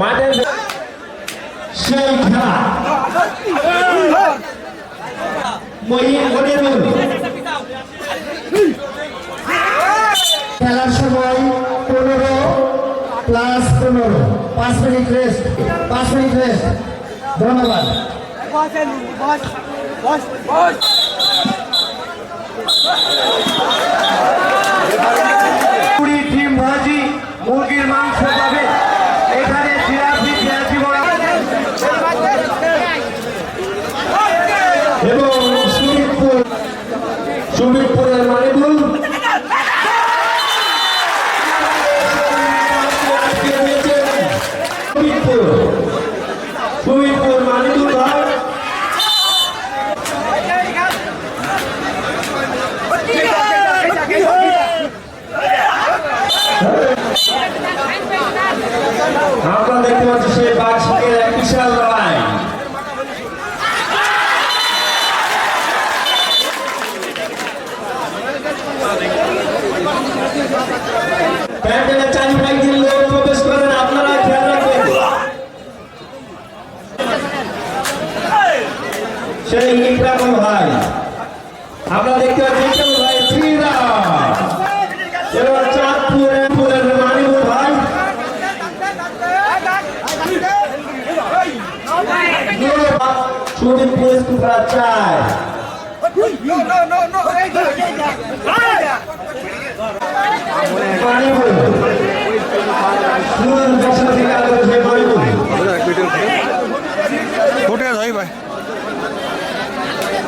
মাঠের সেই খেলা খেলার সময় পনেরো প্লাস পনেরো। পাঁচ মিনিট রেস্ট পাঁচ মিনিট রেস্ট ধন্যবাদ। কুড়ি 준비 সেই ইকরামুল ভাই। আমরা দেখতে পাচ্ছি ইকরামুল ভাই ফিরা এবার চাঁদপুরের ফুলের মানিবুল ভাই। সুদীপ চায়। আলো সে মানিবুল ফোটে ভাই?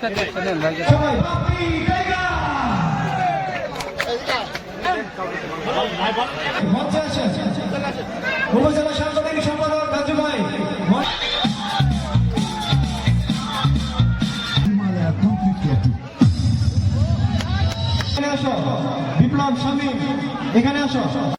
পুরস্কার নেন ভাই মঞ্চে আসে উপজেলা সাংগঠনিক সম্পাদক রাজু ভাই এখানে আসো বিপ্লব স্বামী এখানে আসো।